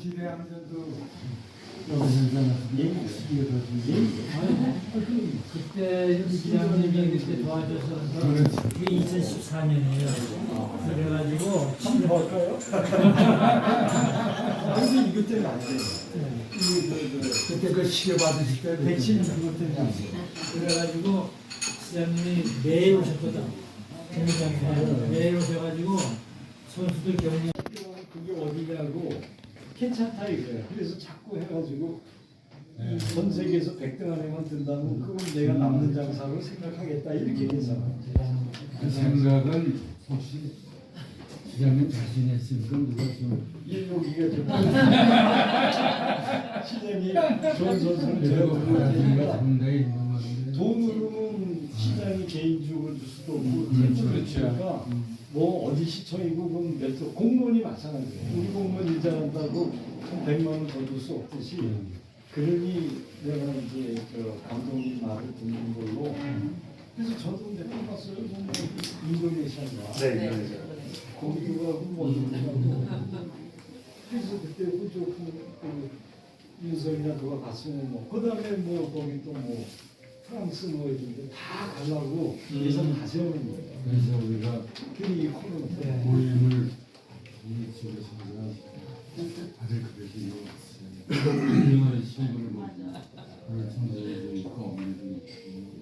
시대 하면서도 여기서 그때 기장님이 그때 도와줘서 그게 2014년이에요. 그래가지고 이것 때문에 안 돼. 그때 그 시계 받으실 때 백신 그것 때문에 안 돼. 그래가지고 시장님이 매일 오셨거든. 경기장에 매일 오셔가지고 선수들 격려 그게 어디냐고 괜찮다 이거야. 그래서 자꾸 해가지고 이전 세계에서 100등 안에만 든다면 그건 내가 남는 장사로 생각하겠다 이렇게 계산해. 그 생각은 혹시 시장님 자신이 했으니까 누가 좀 일용기가 좀 시장이 좋은 선수를 제가 보니까 보니까 상당히 있는 건데 돈으로는 시장이 개인적으로 줄 수도 없고 음, 그러니까 뭐 어디 시청이고 그건 몇도 공무원이 마찬가지예요. 우리 공무원 일자한다고 한 100만 원더 줄 수 없듯이 그러니 내가 이제 저 감독님 말을 듣는 걸로 그래서 저도 몇번 봤어요. 정말 인도네시아인가 네, 네. 거기가 뭐더라고 그래서 그때 호주 그, 그 윤석이나 누가 갔으면 뭐 그 다음에 뭐 거기 또 뭐 프랑스 뭐 이런데 다 가려고 예산 다 세우는 거예요. 그래서 우리가 이 코로나 때 모임을 이 집에서 다들 그러시는 것 같아요. 유명한 신분을 오늘 청소년도 있고 어머니도 있고.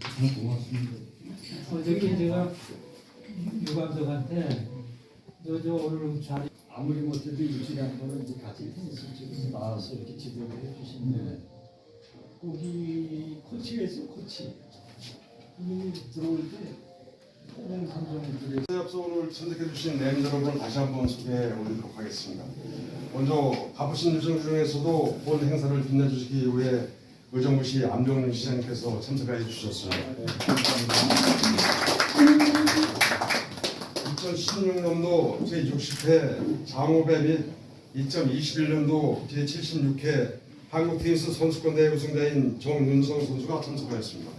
참 고맙습니다. 어저께 제가 유 감독한테 저, 저 오늘 자리 아무리 못해도 일주일에 한 번은 이제 같이 테니스 치고 나와서 이렇게 지도를 해주시는데 거기 코치가 있어요 코치 이 들어올 때 네, 앞서 오늘 선택해 주신 내임 여러분을 다시 한번 소개해 올리도록 하겠습니다. 먼저 바쁘신 일정 중에서도 본 행사를 빛내주시기 위해 의정부시 안병림 시장님께서 참석해 주셨습니다. 2016년도 제60회 장호배 및 2021년도 제76회 한국 테니스 선수권 대회 우승자인 정윤성 선수가 참석하였습니다.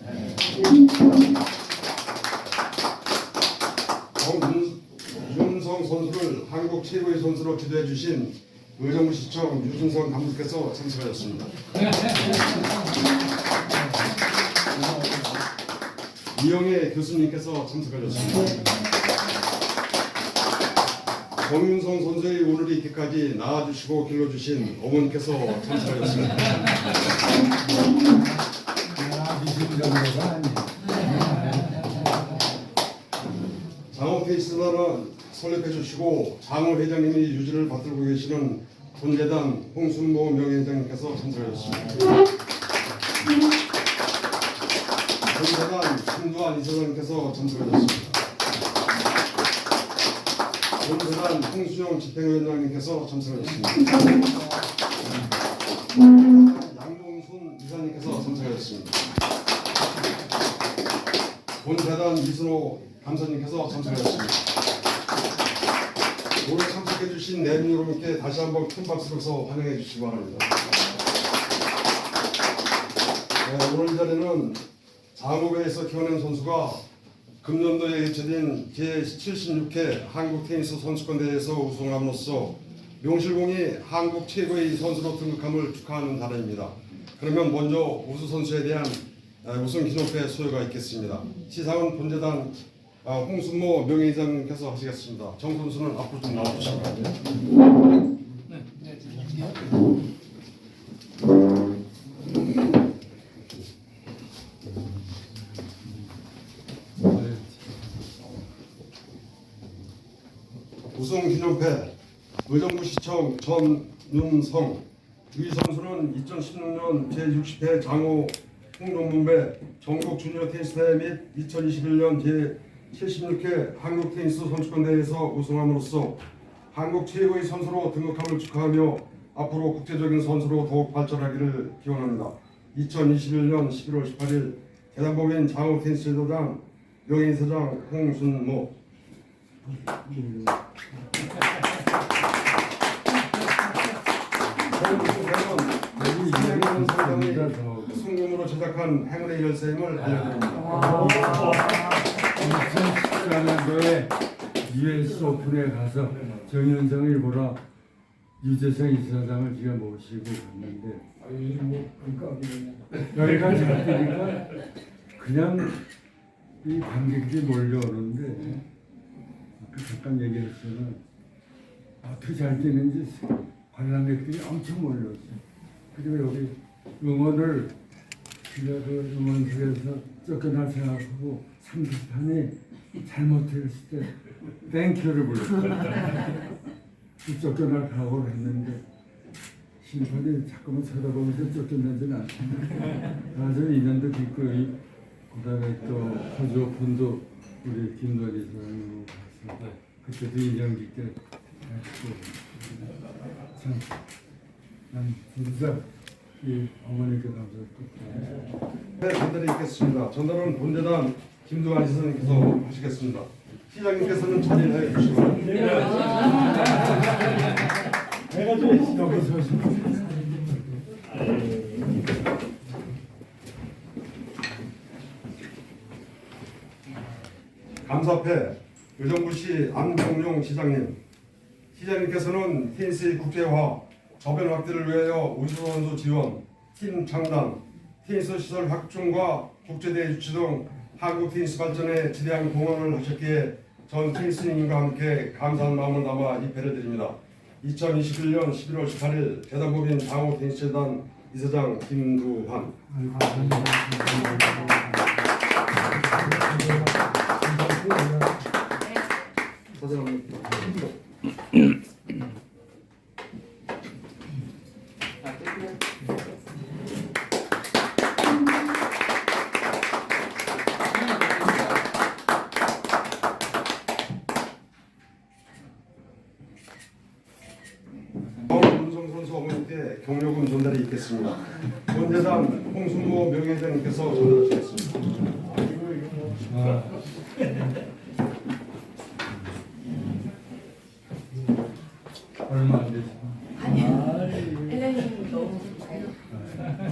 정윤성 선수를 한국 최고의 선수로 기도해 주신 의정부시청 유준성 감독께서 참석하셨습니다. 이영애 교수님께서 참석하셨습니다. 정윤성 선수의 오늘 이렇게까지 낳아주시고 길러주신 미심쩍은 아니에요. 장호 페이스단을 설립해 주시고 장호 회장님이 유지를 받들고 계시는 본재단 홍순모 명예회장님께서 참석하셨습니다. 본재단 신두환 이사장님께서 참석하셨습니다. 홍수영 집행위원장님께서 참석하셨습니다. 양봉순 이사님께서 참석하셨습니다. 본재단 이순호 감사님께서 참석하셨습니다. 오늘 참석해주신 내분 여러분께 다시 한번 큰 박수로서 환영해 주시기 바랍니다. 네, 오늘 이 자리는 장호배에서 키워낸 선수가 금년도에 개최된 제76회 한국 테니스 선수권 대회에서 우승함으로써 명실공히 한국 최고의 선수로 등극함을 축하하는 자리입니다. 그러면 먼저 우수 선수에 대한 아, 우승 기념패 소요가 있겠습니다. 시상은 본재단 아, 홍순모 명예회장님께서 하시겠습니다. 정 선수는 앞으로 좀 나와주시기 바랍니다. 우 의정부시청 전윤성 이 선수는 2016년 제60회 장호 홍동문배 전국 주니어 테니스 대회 및 2021년 제76회 한국 테니스 선수권 대회에서 우승함으로써 한국 최고의 선수로 등극함을 축하하며 앞으로 국제적인 선수로 더욱 발전하기를 기원합니다. 2021년 11월 18일 대단법인 장호 테니스 제도장 명예이사장 홍순모 이야기하는 사람이라 더 승금으로 제작한 행운의 열쇠임을 알려드립니다. 2014년도에 US 오픈에 가서 정현성이 보라 유재석 이사장을 제가 모시고 갔는데 아, 뭐. 여기가 잘 되니까 그냥 이 관객들이 몰려오는데 아까 잠깐 얘기했지만 어떻게 잘 뛰는지 관람객들이 엄청 몰려오죠. 그리고 여기 응원을 그 응원실에서 쫓겨날 생각하고 상대편이 잘못했을 때 땡큐를 불렀어요. 그 쫓겨날 각오를 했는데 심판이 자꾸만 쳐다보면서 쫓겨나지는 않습니다. 아주 인연도 기꺼이 그다음에 또 호주 오픈도 우리 김건희 사장님하고 가서 그때도 인정 깊게 했고 참난 진짜 이 어머니께 감사했고 네, 전달해 있겠습니다. 전달은 본재단 김두한 시장님께서 하시겠습니다. 시장님께서는 자리를 해 주시고 내가 좀 여기 서시 감사패 의정부시 안병용 시장님 시장님께서는 테니스 국제화 저변 확대를 위하여 우수선수 지원 팀 창단 테니스 시설 확충과 국제대회 유치 등 한국 테니스 발전에 지대한 공헌을 하셨기에 전 테니스인과 함께 감사한 마음을 담아 입회를 드립니다. 2021년 11월 18일 재단법인 장호 테니스재단 이사장 김두환. 윤성 선수 경력금 전달이 있겠습니다. 본재단 홍순모 명예회장님께서 전달하시겠습니다. 아, 얼마 안 되죠. 헬렌님 너무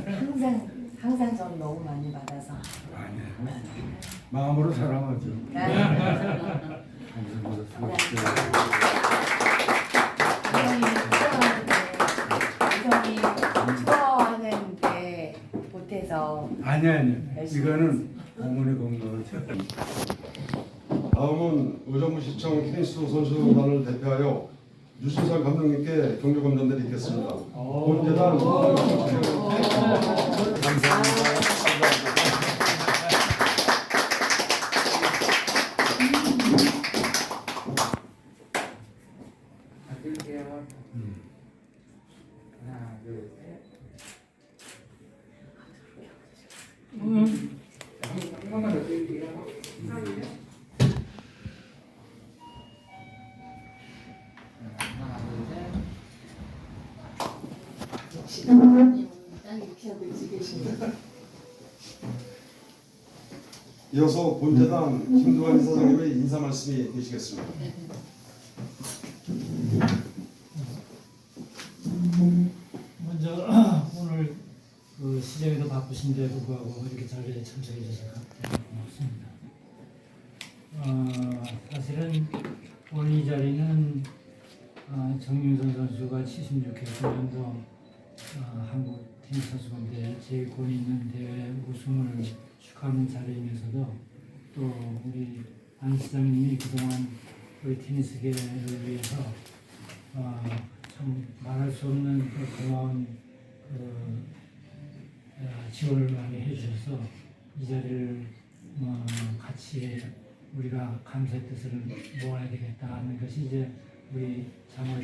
항상 항상 전 너무 많이 받아서 아니야. 마음으로 사랑하죠. 감사합니다 추워하는데 못해서 아니 아니. 이거는 어머니 건강을 찾고. 다음은 의정부 시청 테니스 선수단을 대표하여 유신상 감독님께 경력금 전달이 있겠습니다. 본 재단 하나, 둘, 셋. 이어서 본재단 김두환 이사장님의 인사 말씀이 되시겠습니다. 먼저 오늘 그 시장에도 바쁘신데 불구하고 이렇게 자리에 참석해 주셔서 고맙습니다. 어, 사실은 오늘 이 자리는 어, 정윤선 선수가 76회 9년도 어, 한국 테니스 선수권대 제일 권위 있는 대회 우승을 축하하는 자리이면서도 또 우리 안 시장님이 그동안 우리 테니스계를 위해서 어, 참 말할 수 없는 그 고마운 그 어, 지원을 많이 해주셔서 이 자리를 어, 같이 우리가 감사의 뜻을 모아야 되겠다 하는 것이 이제 우리 장호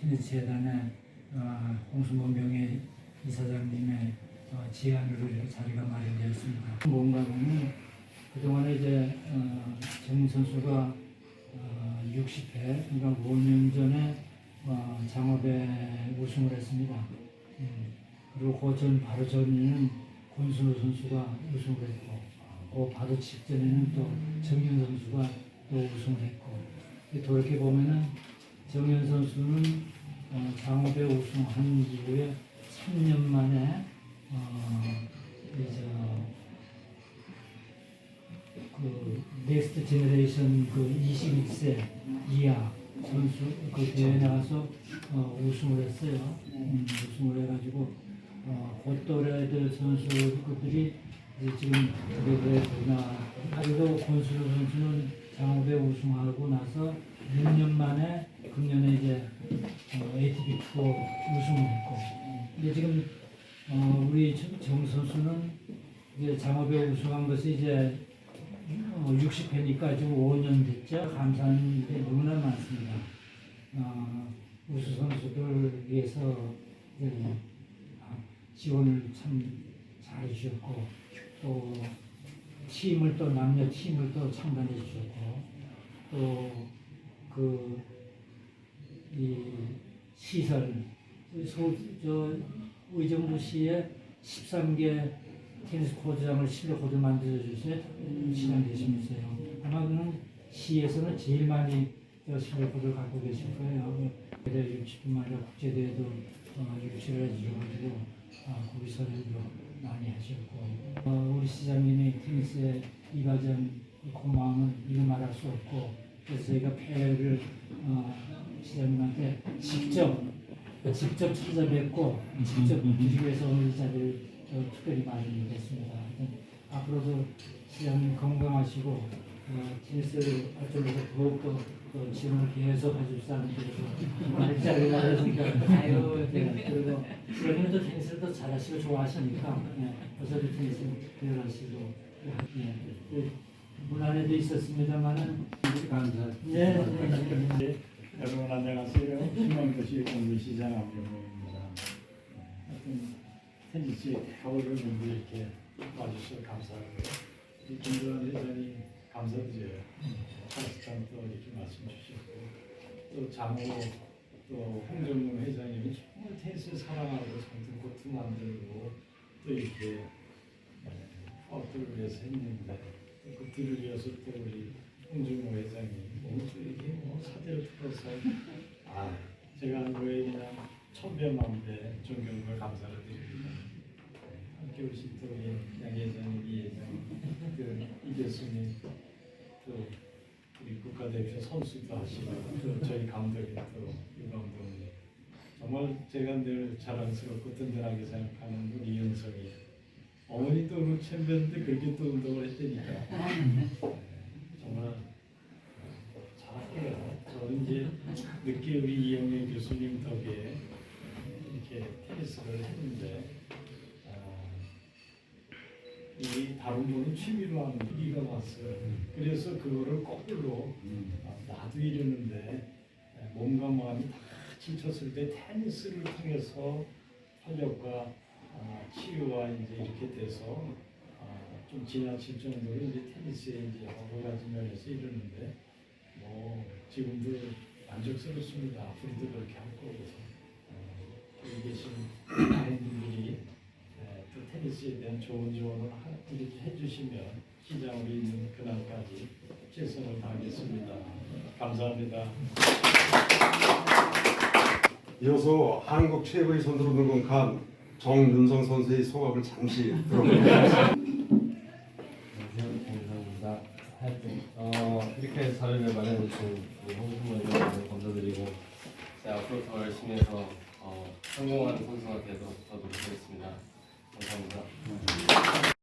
테니스 재단의 어, 홍순범 명예 이사장님의 어, 제안으로 자리가 마련되었습니다. 뭔가 보면 그동안에 이제 어, 정 선수가 어, 60회 그러니까 5년 전에 어, 장업에 우승을 했습니다. 음, 그리고 그전 바로 전에는 권순호 선수가 우승을 했고, 그 바로 직전에는 또 정현 선수가 또 우승을 했고, 돌이켜 보면은 정현 선수는 어, 장업에 우승한 이후에 3년 만에 어, 이제 그 넥스트 제너레이션 그 21세 이하 선수 그 대회 나가서 어, 우승을 했어요. 음, 우승을 해가지고 어, 고또레드 선수들이 이제 지금 보나 그리고 권수로 선수는 장호배 우승하고 나서 6년 만에 금년에 이제 어, ATP 투어 우승을 했고 근데 지금 어, 우리 정- 정 선수는 이제 장호배 우승한 것이 이제 어, 60회니까 지금 5년 됐죠. 감사한 게 너무나 많습니다. 어, 우수 선수들 위해서 아, 지원을 참 잘해주셨고 또 팀을 또 남녀 팀을 또 창단해 주셨고 또그 이 시설 소, 저 의정부 시에 13개 테니스 코트장을 실내 코트 만들어 주셔서 시간 되시면서요. 아마 그는 시에서는 제일 많이 저 실내 코트를 갖고 계실 거예요. 대회 유치뿐만 아니라 국제 대회도 어, 유치를 해주셔가지고 아, 거기 서류도 많이 하셨고 어, 우리 시장님이 테니스에 이가전 고마움은 이루 말할 수 없고 그래서 저희가 패를 어, 시장님한테 직접 직접 찾아뵙고 직접 위해서 오늘 이 자리를 어, 특별히 마련했습니다. 앞으로도 시장님 건강하시고 어, 테니스 활동에서 더욱더 어, 지원을 계속 해주시다는 뜻으로 말자를 하시니까 아유 네. 그리고 또 테니스를 더 잘하시고 좋아하시니까 네. 어차피 테니스 배워가시고 네. 그 문안에도 있었습니다만은 감사. 네. 네. 네, 안녕하세요. 희망도시 공부시장 안병호입니다. 하여튼 테니스에 대학을 준비 이렇게 와주셔서 감사하고요. 이 김도환 회장님 감사드려요. 하스장 또 이렇게 말씀 주셨고 또 장호 또 홍정문 회장님이 정말 테니스 사랑하고 장등 코트 만들고 또 이렇게 파업들을 위해서 했는데 또 그들을 위해서 또 우리 홍준호 회장님 뭐또 이게 뭐 사대를 풀어서 아 제가 그에 그냥 천배만배 존경과 감사를 드립니다. 네, 함께 오신 또 우리 양 회장님, 이 회장, 그 이 교수님 또 우리 국가대표 선수도 하시고 또 저희 감독님 또유 감독님. 정말 제가 늘 자랑스럽고 든든하게 생각하는 우리 윤석이. 어머니도 오늘 챔피언인데 그렇게 또 운동을 했다니까 네, 정말 잘할게요. 저는 이제 늦게 우리 이영애 교수님 덕에 이렇게 테니스를 했는데 아, 이 다른 분은 취미로 하는 얘기가 왔어요. 그래서 그거를 거꾸로 아, 나도 이러는데 아, 몸과 마음이 다 지쳤을 때 테니스를 통해서 활력과 아, 치유와 이제 이렇게 돼서 아, 좀 지나칠 정도로 이제 테니스에 이제 여러 가지 면에서 이러는데 뭐 지금도 만족스럽습니다. 앞으로도 그렇게 할 거고 어, 여기 계신 많은 분들이 네, 또 테니스에 대한 좋은 조언을 해주시면 시장으로 있는 그날까지 최선을 다하겠습니다. 감사합니다. 이어서 한국 최고의 선두로 등극한 정윤성 선수의 소감을 잠시 들어보겠습니다. 하여튼 어, 이렇게 자리를 마련해주신 의원님 감사드리고 제 앞으로 더 열심히 해서 어, 성공하는 선수가 돼서 더 노력하겠습니다. 감사합니다.